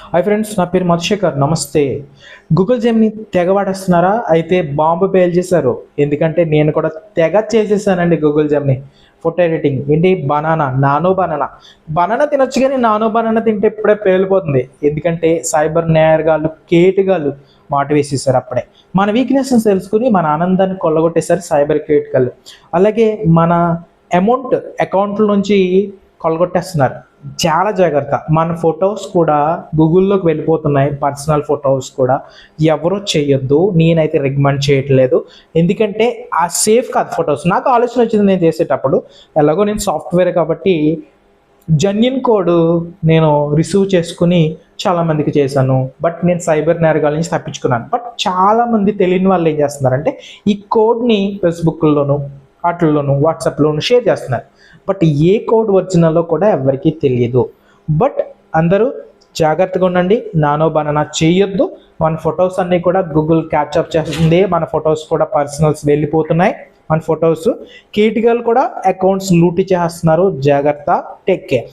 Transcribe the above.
Hi friends నా పేరు మధుశేఖర్. నమస్తే. గూగుల్ జెమ్ని తెగ వాడేస్తున్నారా అయితే బాంబు పేల్చేశారు ఎందుకంటే నేను కూడా తెగ చేసేసానండి గూగుల్ జెమ్ని ఫోటో ఎడిటింగ్ ఏంటి? బనానా నానో బనానా బనానా తినొచ్చు కానీ నానో బనానా తింటే ఇప్పుడే పేలిపోతుంది. ఎందుకంటే సైబర్ నేరగాళ్ళు కేటుగాళ్ళు మాట వేసేసారు అప్పుడే. మన వీక్నెస్ని తెలుసుకుని మన ఆనందాన్ని కొల్లగొట్టేశారు సైబర్ కేటుగాళ్ళు. అలాగే మన అమౌంట్ అకౌంట్ల నుంచి కొలగొట్టేస్తున్నారు. చాలా జాగ్రత్త. మన ఫొటోస్ కూడా గూగుల్లోకి వెళ్ళిపోతున్నాయి. పర్సనల్ ఫొటోస్ కూడా. ఎవరో చేయొద్దు నేనైతే రికమెండ్ చేయట్లేదు. ఎందుకంటే ఆ సేఫ్ కాదు ఫొటోస్. నాకు ఆలోచన వచ్చింది నేను చేసేటప్పుడు. ఎలాగో నేను సాఫ్ట్వేర్ కాబట్టి జన్యున్ కోడ్ నేను రిసీవ్ చేసుకుని చాలా మందికి చేశాను. బట్ నేను సైబర్ నేరగాల నుంచి తప్పించుకున్నాను. బట్ చాలామంది తెలియని వాళ్ళు ఏం చేస్తున్నారంటే ఈ కోడ్ని ఫేస్బుక్లోను వాటిల్లోనూ వాట్సాప్లోనూ షేర్ చేస్తున్నారు. బట్ ఏ కోడ్ ఒరిజినల్లో కూడా ఎవరికీ తెలియదు. బట్ అందరూ జాగ్రత్తగా ఉండండి. నానో బనానా చేయొద్దు. మన ఫొటోస్ అన్నీ కూడా గూగుల్ క్యాప్చర్ చేస్తుంది. మన ఫొటోస్ కూడా పర్సనల్స్ వెళ్ళిపోతున్నాయి. మన ఫొటోస్. కీటికలు కూడా అకౌంట్స్ లూటి చేస్తున్నారు. జాగ్రత్త. Take care.